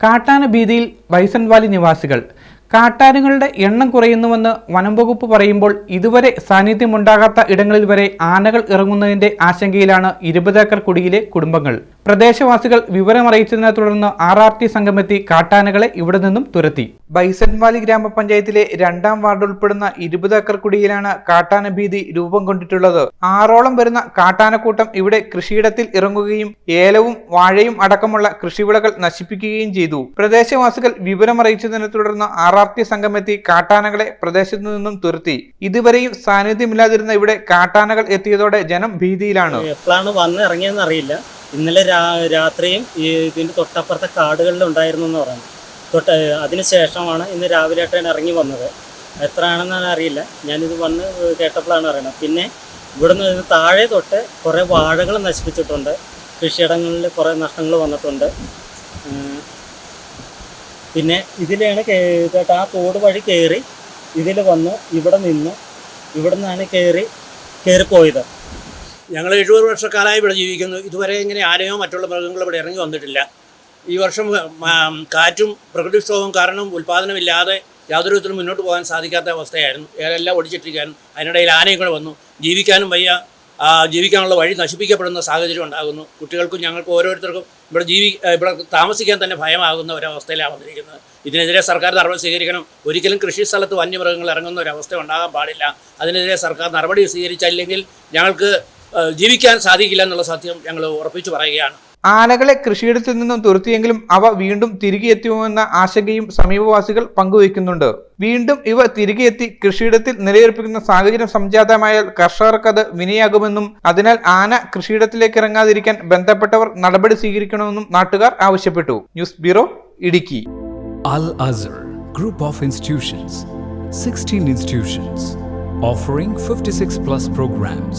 കാട്ടാന ഭീതിയിൽ വൈസൻവാലി നിവാസികൾ. കാട്ടാനകളുടെ എണ്ണം കുറയുന്നുവെന്ന് വനംവകുപ്പ് പറയുമ്പോൾ ഇതുവരെ സാന്നിധ്യമുണ്ടാകാത്ത ഇടങ്ങളിൽ വരെ ആനകൾ ഇറങ്ങുന്നതിന്റെ ആശങ്കയിലാണ് ഇരുപത് ഏക്കർ കുടിയിലെ കുടുംബങ്ങൾ. പ്രദേശവാസികൾ വിവരമറിയിച്ചതിനെ തുടർന്ന് ആർ ആർ ടി സംഘമെത്തി കാട്ടാനകളെ ഇവിടെ നിന്നും തുരത്തി. ബൈസൺവാലി ഗ്രാമപഞ്ചായത്തിലെ രണ്ടാം വാർഡ് ഉൾപ്പെടുന്ന ഇരുപത് ഏക്കർ കുടിയിലാണ് കാട്ടാന ഭീതി രൂപം കൊണ്ടിട്ടുള്ളത്. ആറോളം വരുന്ന കാട്ടാനക്കൂട്ടം ഇവിടെ കൃഷിയിടത്തിൽ ഇറങ്ങുകയും ഏലവും വാഴയും അടക്കമുള്ള കൃഷിവിളകൾ നശിപ്പിക്കുകയും ചെയ്തു. പ്രദേശവാസികൾ വിവരമറിയിച്ചതിനെ തുടർന്ന് ആർ ആർ ടി സംഘമെത്തി കാട്ടാനകളെ പ്രദേശത്തു നിന്നും തുരത്തി. ഇതുവരെയും സാന്നിധ്യമില്ലാതിരുന്ന ഇവിടെ കാട്ടാനകൾ എത്തിയതോടെ ജനം ഭീതിയിലാണ്. എപ്പോഴാണ് വന്ന് ഇറങ്ങിയെന്ന് അറിയില്ല. ഇന്നലെ രാ രാത്രിയും ഈ ഇതിന്റെ തൊട്ടപ്പുറത്തെ കാടുകളിൽ ഉണ്ടായിരുന്നു എന്ന് പറഞ്ഞു. തൊട്ട് അതിന് ശേഷമാണ് ഇന്ന് രാവിലെ ട്രെയിൻ ഇറങ്ങി വന്നത്. എത്ര ആണെന്നാണ് അറിയില്ല. ഞാനിത് വന്ന് കേട്ടപ്പോഴാണ് അറിയണത് പിന്നെ ഇവിടുന്ന് താഴെ തൊട്ട് കുറേ വാഴകൾ നശിപ്പിച്ചിട്ടുണ്ട്. കൃഷിയിടങ്ങളിൽ കുറേ നഷ്ടങ്ങൾ വന്നിട്ടുണ്ട്. പിന്നെ ഇതിലാണ് ആ തോട് വഴി കയറി ഇതിൽ വന്ന് ഇവിടെ നിന്ന് ഇവിടെ നിന്നാണ് കയറി കയറിപ്പോയത്. ഞങ്ങൾ എഴുപത് വർഷക്കാലമായി ഇവിടെ ജീവിക്കുന്നു. ഇതുവരെ ഇങ്ങനെ ആനയോ മറ്റുള്ള മൃഗങ്ങൾ ഇവിടെ ഇറങ്ങി വന്നിട്ടില്ല. ഈ വർഷം കാറ്റും പ്രകൃതിക്ഷോഭവും കാരണം ഉൽപ്പാദനമില്ലാതെ യാതൊരു വിധത്തിലും മുന്നോട്ട് പോകാൻ സാധിക്കാത്ത അവസ്ഥയായിരുന്നു. ഏതെല്ലാം ഒടിച്ചിട്ടിരിക്കാനും അതിനിടയിൽ ആനയും കൂടെ വന്നു. ജീവിക്കാനും വയ്യ ജീവിക്കാനുള്ള വഴി നശിപ്പിക്കപ്പെടുന്ന സാഹചര്യം ഉണ്ടാകുന്നു. കുട്ടികൾക്കും ഞങ്ങൾക്കും ഓരോരുത്തർക്കും ഇവിടെ ജീവി ഇവിടെ താമസിക്കാൻ തന്നെ ഭയമാകുന്ന ഒരവസ്ഥയിലാണ് വന്നിരിക്കുന്നത്. ഇതിനെതിരെ സർക്കാർ നടപടി സ്വീകരിക്കണം. ഒരിക്കലും കൃഷി സ്ഥലത്ത് വന്യമൃഗങ്ങൾ ഇറങ്ങുന്ന ഒരവസ്ഥ ഉണ്ടാകാൻ പാടില്ല. അതിനെതിരെ സർക്കാർ നടപടി സ്വീകരിച്ചില്ലെങ്കിൽ ഞങ്ങൾക്ക് ജീവിക്കാൻ സാധിക്കില്ല എന്നുള്ള സത്യം ഞങ്ങൾ ഉറപ്പിച്ചു പറയുകയാണ്. ആനകളെ കൃഷിയിടത്തിൽ നിന്നും തുരത്തിയെങ്കിലും അവ വീണ്ടും തിരികെ എത്തുമെന്ന ആശങ്കയും സമീപവാസികൾ പങ്കുവയ്ക്കുന്നുണ്ട്. വീണ്ടും ഇവ തിരികെ എത്തി കൃഷിയിടത്തിൽ നിലയുറപ്പിക്കുന്ന സാഹചര്യം സംജാതമായാൽ കർഷകർക്കത് വിനയാകുമെന്നും അതിനാൽ ആന കൃഷിയിടത്തിലേക്ക് ഇറങ്ങാതിരിക്കാൻ ബന്ധപ്പെട്ടവർ നടപടി സ്വീകരിക്കണമെന്നും നാട്ടുകാർ ആവശ്യപ്പെട്ടു. News bureau Idukki. Al Azhar group of institutions 16 institutions offering 56 plus programs,